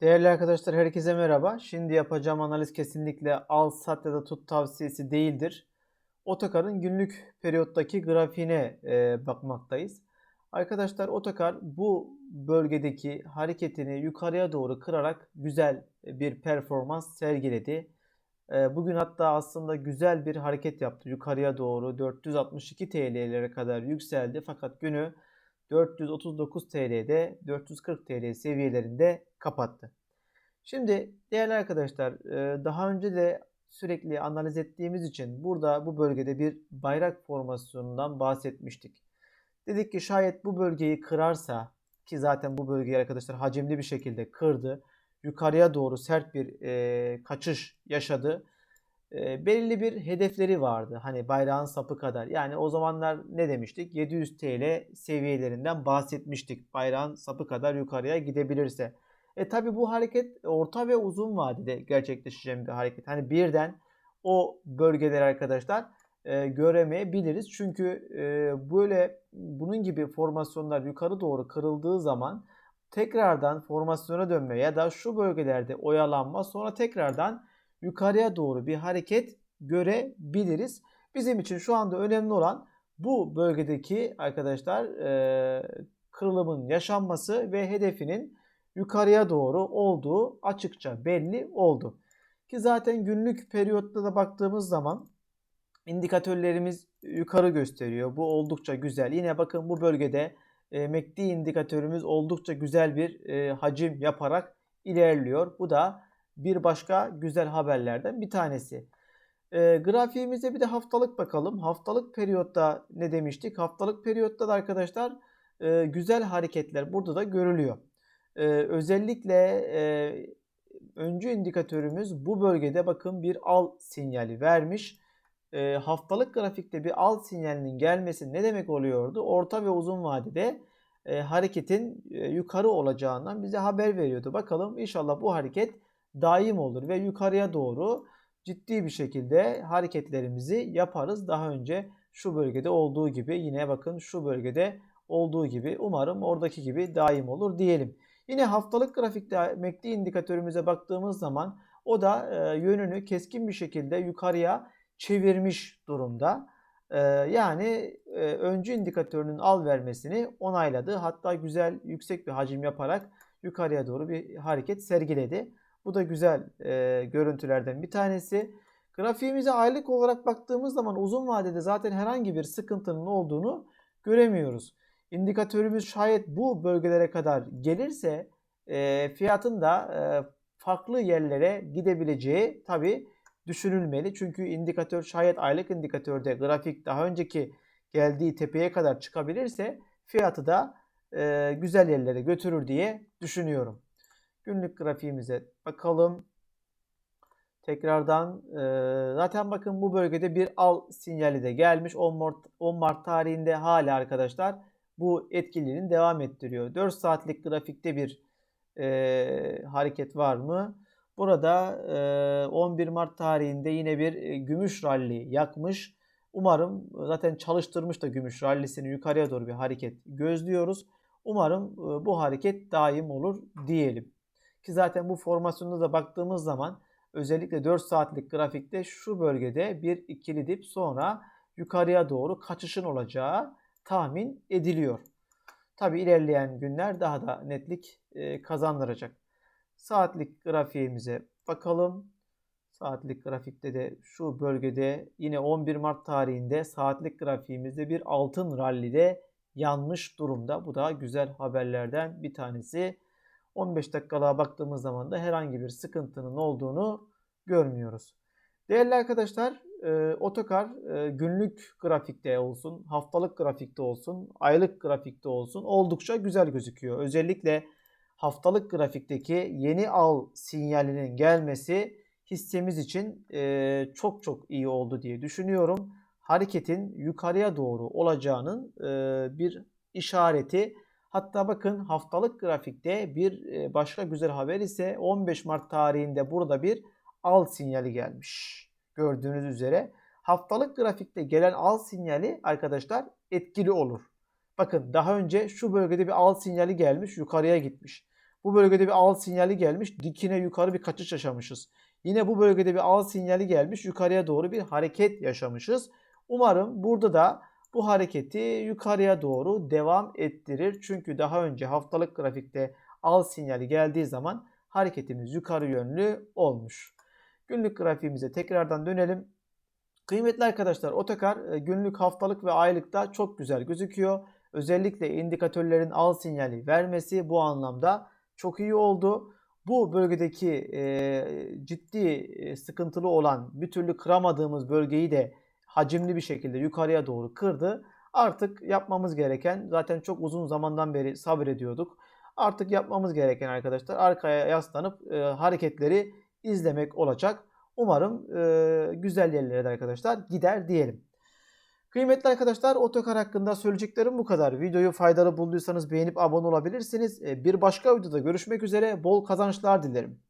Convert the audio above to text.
Değerli arkadaşlar herkese merhaba. Şimdi yapacağım analiz kesinlikle al sat ya da tut tavsiyesi değildir. Otokar'ın günlük periyottaki grafiğine e, bakmaktayız. Arkadaşlar Otokar bu bölgedeki hareketini yukarıya doğru kırarak güzel bir performans sergiledi. E, bugün hatta aslında güzel bir hareket yaptı. Yukarıya doğru 462 TL'lere kadar yükseldi fakat günü 439 TL'de 440 TL seviyelerinde kapattı. Şimdi değerli arkadaşlar e, daha önce de sürekli analiz ettiğimiz için burada bu bölgede bir bayrak formasyonundan bahsetmiştik. Dedik ki şayet bu bölgeyi kırarsa ki zaten bu bölgeyi arkadaşlar hacimli bir şekilde kırdı. Yukarıya doğru sert bir e, kaçış yaşadı. E, belirli bir hedefleri vardı. Hani bayrağın sapı kadar. Yani o zamanlar ne demiştik? 700 TL seviyelerinden bahsetmiştik. Bayrağın sapı kadar yukarıya gidebilirse. E tabi bu hareket orta ve uzun vadede gerçekleşeceğim bir hareket. Hani birden o bölgeleri arkadaşlar e, göremeyebiliriz. Çünkü e, böyle bunun gibi formasyonlar yukarı doğru kırıldığı zaman tekrardan formasyona dönme ya da şu bölgelerde oyalanma sonra tekrardan yukarıya doğru bir hareket görebiliriz. Bizim için şu anda önemli olan bu bölgedeki arkadaşlar e, kırılımın yaşanması ve hedefinin yukarıya doğru olduğu açıkça belli oldu. Ki zaten günlük periyotta da baktığımız zaman indikatörlerimiz yukarı gösteriyor. Bu oldukça güzel. Yine bakın bu bölgede e, MACD indikatörümüz oldukça güzel bir e, hacim yaparak ilerliyor. Bu da bir başka güzel haberlerden bir tanesi. E, grafiğimize bir de haftalık bakalım. Haftalık periyotta ne demiştik? Haftalık periyotta da arkadaşlar e, güzel hareketler burada da görülüyor. E, özellikle e, öncü indikatörümüz bu bölgede bakın bir al sinyali vermiş. E, haftalık grafikte bir al sinyalinin gelmesi ne demek oluyordu? Orta ve uzun vadede e, hareketin e, yukarı olacağından bize haber veriyordu. Bakalım inşallah bu hareket daim olur ve yukarıya doğru ciddi bir şekilde hareketlerimizi yaparız. Daha önce şu bölgede olduğu gibi yine bakın şu bölgede olduğu gibi umarım oradaki gibi daim olur diyelim. Yine haftalık grafikte MACD indikatörümüze baktığımız zaman o da e, yönünü keskin bir şekilde yukarıya çevirmiş durumda. E, yani e, öncü indikatörünün al vermesini onayladı. Hatta güzel yüksek bir hacim yaparak yukarıya doğru bir hareket sergiledi. Bu da güzel e, görüntülerden bir tanesi. Grafiğimize aylık olarak baktığımız zaman uzun vadede zaten herhangi bir sıkıntının olduğunu göremiyoruz. İndikatörümüz şayet bu bölgelere kadar gelirse e, fiyatın da e, farklı yerlere gidebileceği tabi düşünülmeli. Çünkü indikatör şayet aylık indikatörde grafik daha önceki geldiği tepeye kadar çıkabilirse fiyatı da e, güzel yerlere götürür diye düşünüyorum. Günlük grafiğimize bakalım. Tekrardan e, zaten bakın bu bölgede bir al sinyali de gelmiş. 10 Mart, 10 Mart tarihinde hala arkadaşlar bu etkiliğini devam ettiriyor. 4 saatlik grafikte bir e, hareket var mı? Burada e, 11 Mart tarihinde yine bir e, gümüş ralli yakmış. Umarım zaten çalıştırmış da gümüş rallisini yukarıya doğru bir hareket gözlüyoruz. Umarım e, bu hareket daim olur diyelim. Ki zaten bu formasyonda da baktığımız zaman özellikle 4 saatlik grafikte şu bölgede bir ikili dip sonra yukarıya doğru kaçışın olacağı tahmin ediliyor. Tabi ilerleyen günler daha da netlik e, kazandıracak. Saatlik grafiğimize bakalım. Saatlik grafikte de şu bölgede yine 11 Mart tarihinde saatlik grafiğimizde bir altın rallide yanmış durumda. Bu da güzel haberlerden bir tanesi. 15 dakikalığa baktığımız zaman da herhangi bir sıkıntının olduğunu görmüyoruz. Değerli arkadaşlar, e, Otokar e, günlük grafikte olsun, haftalık grafikte olsun, aylık grafikte olsun oldukça güzel gözüküyor. Özellikle haftalık grafikteki yeni al sinyalinin gelmesi hissemiz için e, çok çok iyi oldu diye düşünüyorum. Hareketin yukarıya doğru olacağının e, bir işareti. Hatta bakın haftalık grafikte bir e, başka güzel haber ise 15 Mart tarihinde burada bir al sinyali gelmiş. Gördüğünüz üzere haftalık grafikte gelen al sinyali arkadaşlar etkili olur. Bakın daha önce şu bölgede bir al sinyali gelmiş yukarıya gitmiş. Bu bölgede bir al sinyali gelmiş. Dikine yukarı bir kaçış yaşamışız. Yine bu bölgede bir al sinyali gelmiş. Yukarıya doğru bir hareket yaşamışız. Umarım burada da bu hareketi yukarıya doğru devam ettirir. Çünkü daha önce haftalık grafikte al sinyali geldiği zaman hareketimiz yukarı yönlü olmuş. Günlük grafiğimize tekrardan dönelim. Kıymetli arkadaşlar Otokar e, günlük, haftalık ve aylıkta çok güzel gözüküyor. Özellikle indikatörlerin al sinyali vermesi bu anlamda çok iyi oldu. Bu bölgedeki e, ciddi e, sıkıntılı olan bir türlü kıramadığımız bölgeyi de hacimli bir şekilde yukarıya doğru kırdı. Artık yapmamız gereken zaten çok uzun zamandan beri sabrediyorduk. Artık yapmamız gereken arkadaşlar arkaya yaslanıp e, hareketleri izlemek olacak. Umarım e, güzel yerlere de arkadaşlar gider diyelim. Kıymetli arkadaşlar otokar hakkında söyleyeceklerim bu kadar. Videoyu faydalı bulduysanız beğenip abone olabilirsiniz. E, bir başka videoda görüşmek üzere. Bol kazançlar dilerim.